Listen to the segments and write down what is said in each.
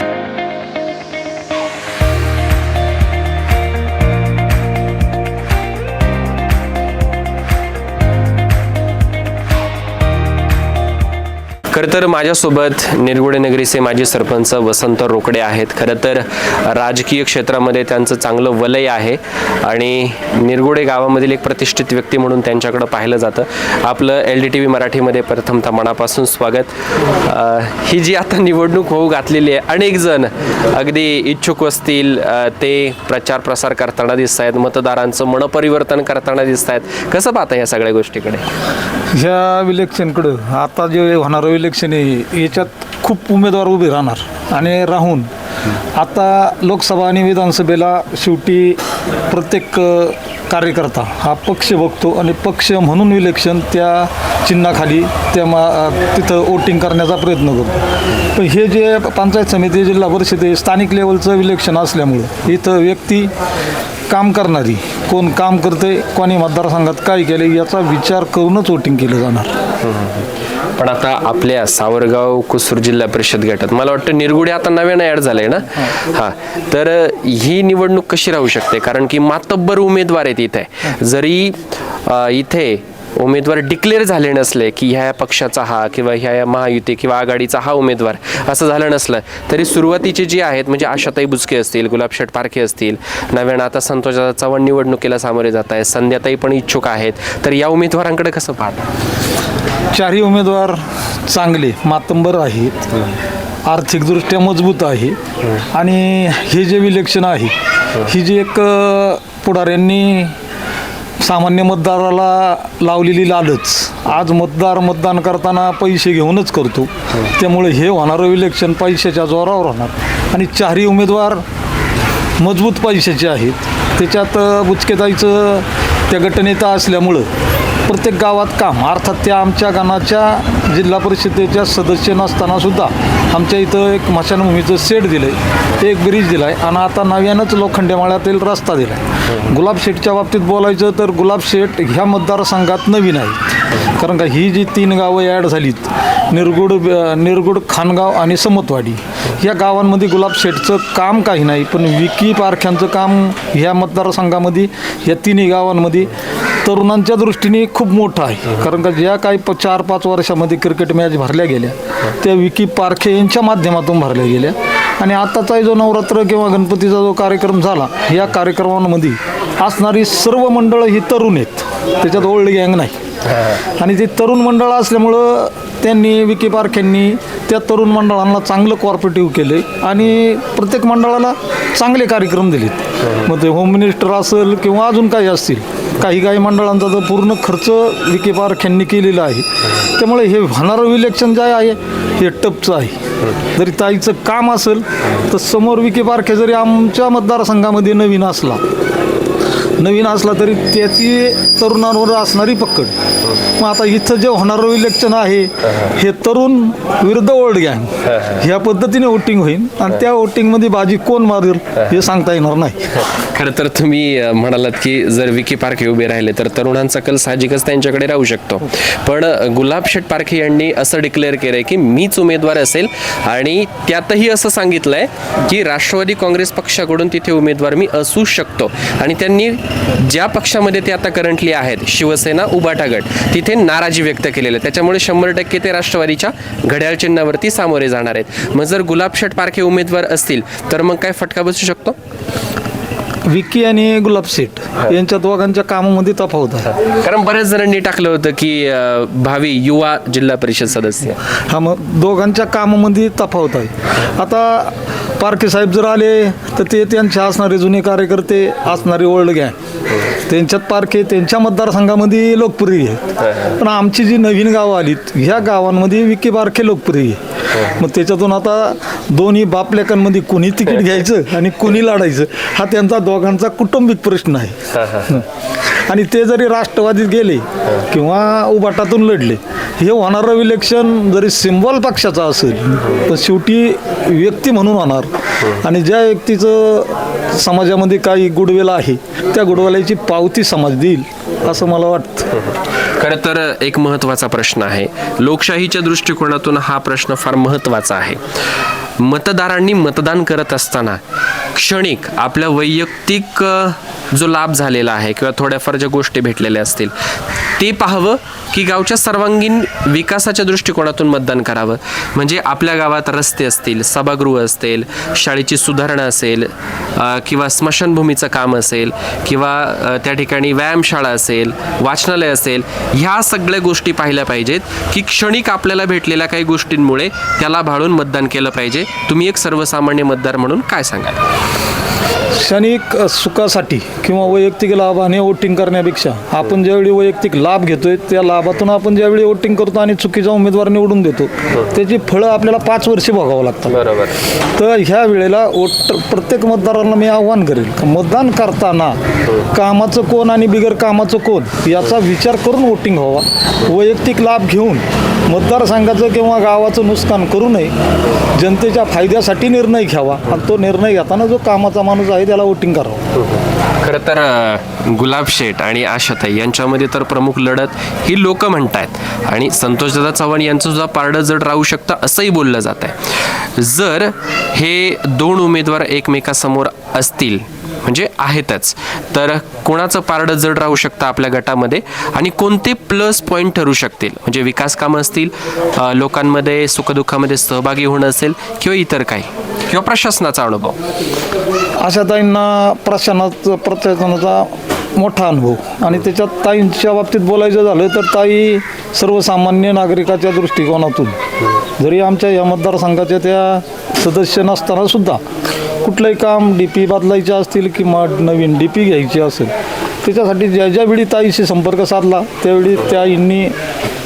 you खरं तर माझ्यासोबत निरगुडे नगरीचे माजी सरपंच वसंत रोकडे आहेत. खरं तर राजकीय क्षेत्रामध्ये त्यांचं चांगलं वलय आहे आणि निरगुडे गावामधील एक प्रतिष्ठित व्यक्ती म्हणून त्यांच्याकडं पाहिलं जातं. आपलं एल डी टी व्ही मराठीमध्ये प्रथमतः मनापासून स्वागत. ही जी आता निवडणूक होऊ घातलेली आहे अनेक जण अगदी इच्छुक असतील ते प्रचार प्रसार करताना दिसत आहेत मतदारांचं मनपरिवर्तन करताना दिसत आहेत. कसं पाहता या सगळ्या गोष्टीकडे? ह्या इलेक्शनकडं आता जे होणारं इलेक्शन आहे याच्यात खूप उमेदवार उभे राहणार. आणि राहून आता लोकसभा आणि विधानसभेला शेवटी प्रत्येक कार्यकर्ता हा पक्ष बघतो आणि पक्ष म्हणून इलेक्शन त्या चिन्हाखाली त्या मा तिथं वोटिंग करण्याचा प्रयत्न करतो. पण हे जे पंचायत समिती जिल्हा परिषद हे स्थानिक लेवलचं इलेक्शन असल्यामुळं इथं व्यक्ती काम करणारी कोण काम करते कोणी मतदारसंघात काय केले याचा विचार करूनच वोटिंग केलं जाणार. पण आता आपल्या सावरगाव कुसूर जिल्हा परिषद गटात मला वाटतं निरगुडे आता नव्यानं ऍड झालंय ना? हा. तर ही निवडणूक कशी राहू शकते? कारण की मातब्बर उमेदवार आहेत इथे. जरी इथे उमेदवार डिक्लेअर झाले नसले की ह्या या पक्षाचा हा किंवा ह्या या महायुती किंवा आघाडीचा हा उमेदवार असं झालं नसलं तरी सुरुवातीचे जे आहेत म्हणजे आशाताई बुचके असतील गुलाबशेठ पारखे असतील नव्यानं आता संतोष चव्हाण निवडणुकीला सामोरे जात आहे संध्याताई पण इच्छुक आहेत तर या उमेदवारांकडे कसं पाहता? चारही उमेदवार चांगले मातंबर आहेत आर्थिकदृष्ट्या मजबूत आहे. आणि हे जे विलक्षण आहे ही जी एक पुढाऱ्यांनी सामान्य मतदाराला लावलेली लालच आज मतदार मतदान करताना पैसे घेऊनच करतो. त्यामुळे हे होणारं विलक्षण पैशाच्या जोरावर होणार. आणि चारही उमेदवार मजबूत पैशाचे आहेत. त्याच्यात अ, बुचकेताईचं त्या गटनेता असल्यामुळं प्रत्येक गावात काम. अर्थात त्या आमच्या गणाच्या जिल्हा परिषदेच्या सदस्य नसतानासुद्धा आमच्या इथं एक मशानभूमीचं सेट दिलं आहे एक ब्रिज दिला आहे आणि आता नव्यानंच लोखंडे माळ्यातील रस्ता दिला आहे गुलाब शेठच्या बाबतीत बोलायचं तर गुलाब शेठ ह्या मतदारसंघात नवीन आहेत कारण का ही जी तीन गावं ॲड झालीत निरगुड निरगुड खानगाव आणि समतवाडी या गावांमध्ये गुलाब शेठचं काम काही नाही पण विकी पारख्यांचं काम ह्या मतदारसंघामध्ये या तिन्ही गावांमध्ये तरुणांच्या दृष्टीने खूप मोठं आहे. कारण का ज्या काही प चार पाच वर्षामध्ये क्रिकेट मॅच भरल्या गेल्या त्या विकी पारखे यांच्या माध्यमातून भरल्या गेल्या. आणि आताचा जो नवरात्र किंवा गणपतीचा जो कार्यक्रम झाला या कार्यक्रमांमध्ये असणारी सर्व मंडळं ही तरुण आहेत. त्याच्यात ओल्ड गँग नाही. आणि ते तरुण मंडळ असल्यामुळं त्यांनी विकी पारखेंनी त्या तरुण मंडळांना चांगलं कॉर्पोरेटिव्ह केले आणि प्रत्येक मंडळाला चांगले कार्यक्रम दिलेत. मग ते होम मिनिस्टर असेल किंवा अजून काही असतील काही काही मंडळांचा तर पूर्ण खर्च विकी पारख्यांनी केलेला आहे. त्यामुळे हे होणारं इलेक्शन जे आहे हे टपचं आहे. जरी ताईचं काम असेल तर समोर विकी पारखे जरी आमच्या मतदारसंघामध्ये नवीन असला नवीन असला तरी त्याची तरुणांवर असणारी पकड. मग आता इथं जे होणारं इलेक्शन आहे हे तरुण विरुद्ध ओल्ड गँग ह्या पद्धतीने वोटिंग होईल आणि त्या वोटिंगमध्ये बाजी कोण मारेल हे सांगता येणार नाही. खरं तर तुम्ही म्हणालात की जर विकी पारखे उभे राहिले तर तरुणांचा कल साहजिकच त्यांच्याकडे राहू शकतो. पण गुलाब शेठ पारखे यांनी असं डिक्लेअर केलंय की मीच उमेदवार असेल आणि त्यातही असं सांगितलंय की राष्ट्रवादी काँग्रेस पक्षाकडून तिथे उमेदवार मी असू शकतो. आणि त्यांनी ज्या पक्षामध्ये ते आता करंटली आहेत शिवसेना उबाटा गट तिथे नाराजी व्यक्त केलेली आहे. त्याच्यामुळे शंभर टक्के ते राष्ट्रवादीच्या घड्याळ चिन्हावरती सामोरे जाणार आहेत. मग जर गुलाबशेठ पारखे उमेदवार असतील तर मग काय फटका बसू शकतो? विकी आणि गुलाब यांच्या दोघांच्या कामामध्ये तफावत आहे. कारण बऱ्याच जणांनी टाकलं होतं की अं, भावी युवा जिल्हा परिषद सदस्य. हा मग दोघांच्या कामामध्ये तफावत आहे. आता पारखे साहेब जर आले तर ते त्यांचे असणारे जुने कार्यकर्ते असणारे ओल्ड गँग त्यांच्यात पारखे त्यांच्या मतदारसंघामध्ये लोकप्रिय आहेत पण आमची जी नवीन गावं आलीत ह्या गावांमध्ये विखे पारखे लोकप्रिय आहे. मग त्याच्यातून आता दोन्ही बापलेकांमध्ये कुणी तिकीट घ्यायचं आणि कुणी लढायचं हा त्यांचा दोघांचा कौटुंबिक प्रश्न आहे. आणि ते जरी राष्ट्रवादीत गेले किंवा उबाटातून लढले हे होणारं इलेक्शन जरी सिम्बॉल पक्षाचा असेल पण शेवटी व्यक्ती म्हणून होणार. आणि ज्या व्यक्तीचं समाजामध्ये काही गुडवेला आहे त्या गुडवेलाची पावती समाज देईल असं मला वाटतं. खरं तर एक महत्त्वाचा प्रश्न आहे. लोकशाहीच्या दृष्टिकोनातून हा प्रश्न फार महत्त्वाचा आहे. मतदारांनी मतदान करत असताना क्षणिक आपल्या वैयक्तिक जो लाभ झालेला आहे किंवा थोड्याफार ज्या गोष्टी भेटलेल्या असतील ते पाहावं की गावच्या सर्वांगीण विकासाच्या दृष्टिकोनातून मतदान करावं. म्हणजे आपल्या गावात रस्ते असतील सभागृह असतील शाळेची सुधारणा असेल किंवा स्मशानभूमीचं काम असेल किंवा त्या ठिकाणी व्यायामशाळा असेल वाचनालय असेल ह्या सगळ्या गोष्टी पाहिल्या पाहिजेत की क्षणिक आपल्याला भेटलेल्या काही गोष्टींमुळे त्याला भाळून मतदान केलं पाहिजे. तुम्ही एक सर्वसामान्य मतदार म्हणून काय सांगाल? क्षणिक सुखासाठी किंवा वैयक्तिक लाभाने वोटिंग करण्यापेक्षा आपण ज्यावेळी वैयक्तिक लाभ घेतोय त्या लाभातून आपण ज्यावेळी वोटिंग करतो आणि चुकीचा उमेदवार निवडून देतो त्याची फळं आपल्याला पाच वर्षे भोगावं लागतात. बरोबर. तर ह्या वेळेला वोट प्रत्येक मतदारांना मी आव्हान करेल मतदान करताना कामाचं कोण आणि बिगर कामाचं कोण याचा विचार करून वोटिंग व्हावा. वैयक्तिक लाभ घेऊन मतदारसंघाचं किंवा गावाचं नुकसान करू नये. जनतेच्या फायद्यासाठी निर्णय घ्यावा आणि तो निर्णय घेताना जो कामाचा माणूस आहे त्याला वोटिंग करावं. हो, हो. खरं तर अ, गुलाब शेठ आणि आशाताई यांच्यामध्ये तर प्रमुख लढत ही लोक म्हणतायत. आणि संतोषदादा चव्हाण यांचं सुद्धा पारडं जड राहू शकतं असंही बोललं जात आहे जर हे दोन उमेदवार एकमेकासमोर असतील म्हणजे आहेतच. तर कोणाचं पारडं जड राहू शकतं आपल्या गटामध्ये आणि कोणते प्लस पॉईंट ठरू शकतील? म्हणजे विकास कामं असतील लोकांमध्ये सुखदुःखामध्ये सहभागी होणं असेल किंवा इतर काही? किंवा प्रशासनाचा अनुभव? अशा ताईंना प्रशासनाचा प्रशासनाचा मोठा अनुभव. आणि त्याच्यात ताईंच्या बाबतीत बोलायचं झालं तर ताई सर्वसामान्य नागरिकाच्या दृष्टिकोनातून जरी आमच्या या मतदारसंघाच्या त्या सदस्य नसताना सुद्धा कुठलंही काम डी पी बदलायचे असतील किंवा नवीन डी पी घ्यायची असेल त्याच्यासाठी ज्या ज्यावेळी ताईशी संपर्क साधला त्यावेळी ताईंनी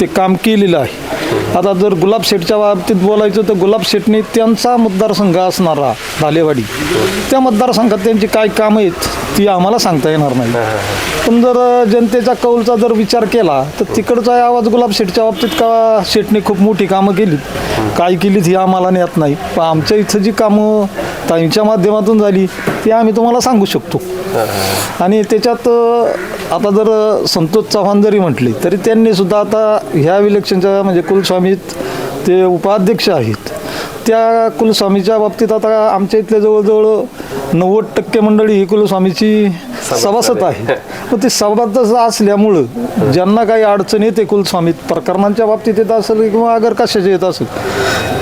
ते काम केलेलं आहे. आता जर गुलाब शेठच्या बाबतीत बोलायचं तर गुलाब शेठने त्यांचा मतदारसंघ असणारा भालेवाडी त्या मतदारसंघात त्यांची काय कामं आहेत ती आम्हाला सांगता येणार नाही. पण जर जनतेच्या कौलचा जर विचार केला तर तिकडचा आवाज गुलाब शेठच्या बाबतीत का शेठने खूप मोठी कामं केलीत? काय केलीत ही आम्हाला नेत नाही. पण आमच्या इथं जी कामं ताईंच्या माध्यमातून झाली ती आम्ही तुम्हाला सांगू शकतो. आणि त्याच्यात आता जर संतोष चव्हाण जरी म्हटले तरी त्यांनी सुद्धा आता ह्या इलेक्शनच्या म्हणजे कुलस्वामीत ते उपाध्यक्ष आहेत. त्या कुलस्वामीच्या बाबतीत आता आमच्या इथल्या जवळजवळ नव्वद टक्के मंडळी ही कुलस्वामीची सभासद आहे. मग ती सभासद असल्यामुळं ज्यांना काही अडचण येते कुलस्वामीत प्रकरणांच्या बाबतीत येत असेल किंवा अगर कशाचे येत असेल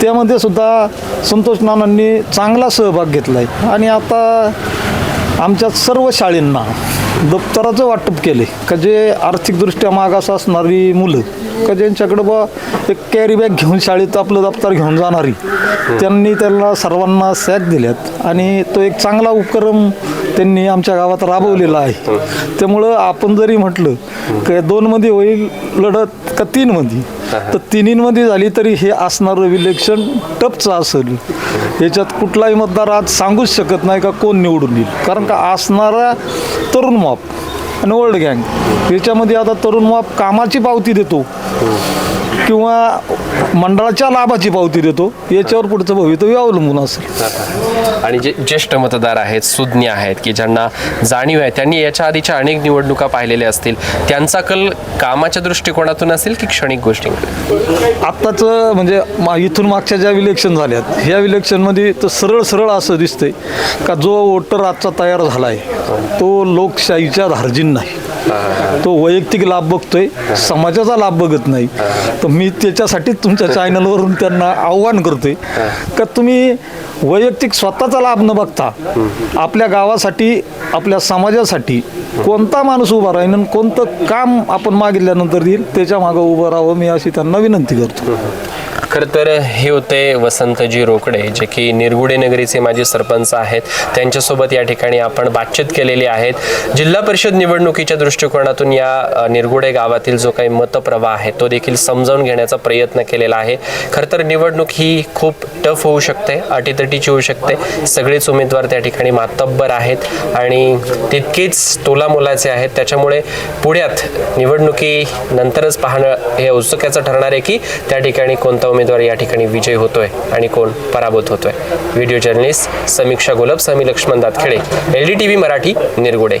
त्यामध्ये सुद्धा संतोष नानांनी चांगला सहभाग घेतला आहे आणि आता आमच्या सर्व शाळेंना दप्तराचं वाटप केले का जे आर्थिकदृष्ट्या मागास असणारी मुलं का ज्यांच्याकडं बा एक कॅरी बॅग घेऊन शाळेत आपलं दप्तर घेऊन जाणारी त्यांनी त्यांना सर्वांना सॅक दिल्यात. आणि तो एक चांगला उपक्रम त्यांनी आमच्या गावात राबवलेला आहे. त्यामुळं आपण जरी म्हटलं की दोनमध्ये होईल लढत का तीनमध्ये? तर तिन्हीमध्ये झाली तरी हे असणारं विलेक्षण टपचं असेल. याच्यात कुठलाही मतदार आज सांगूच शकत नाही का कोण निवडून येईल. कारण का असणारा तरुण माप आणि ओल्ड गँग याच्यामध्ये आता तरुण माप कामाची पावती देतो. किंवा मंडळाच्या लाभाची पावती देतो याच्यावर पुढचं भवितव्य अवलंबून असेल. आणि जे ज्येष्ठ मतदार आहेत सुज्ञ आहेत की ज्यांना जाणीव आहे त्यांनी याच्या आधीच्या अनेक निवडणुका पाहिलेल्या असतील त्यांचा कल कामाच्या दृष्टिकोनातून असेल की क्षणिक गोष्टी आत्ताच म्हणजे मा- इथून मागच्या ज्या इलेक्शन झाल्यात ह्या इलेक्शनमध्ये तर सरळ सरळ असं दिसतंय का जो वोटर आजचा तयार झाला आहे तो लोकशाहीच्या धार्जिन नाही. तो वैयक्तिक लाभ बघतोय समाजाचा लाभ बघत नाही. तर मी त्याच्यासाठी तुमच्या चॅनलवरून त्यांना आव्हान करतोय का तुम्ही वैयक्तिक स्वतःचा लाभ न बघता आपल्या गावासाठी आपल्या समाजासाठी कोणता माणूस उभा राहील आणि कोणतं काम आपण मागितल्यानंतर देईल त्याच्या मागं उभं राहावं मी अशी त्यांना विनंती करतो. खरं तर हे होते वसंतजी रोकडे जे की निरगुडे नगरीचे माजी सरपंच आहेत. त्यांच्यासोबत या ठिकाणी आपण बातचीत केलेली आहेत जिल्हा परिषद निवडणुकीच्या दृष्टिकोनातून या निरगुडे गावातील जो काही मतप्रवाह आहे तो देखील समजावून घेण्याचा प्रयत्न केलेला आहे. खरं तर निवडणूक ही खूप टफ होऊ शकते अटीतटीची होऊ शकते. सगळेच उमेदवार त्या ठिकाणी मातब्बर आहेत आणि तितकेच तोलामोलाचे आहेत. त्याच्यामुळे पुण्यात निवडणुकी नंतरच पाहणं हे औत्सुक्याचं ठरणार आहे की त्या ठिकाणी कोणता उमेदवार या ठिकाणी विजय होतोय आणि कोण पराभूत होतोय. व्हिडिओ जर्नलिस्ट समीक्षा गोलब समी Laxman Datkhede L D T V Marathi Nirgude.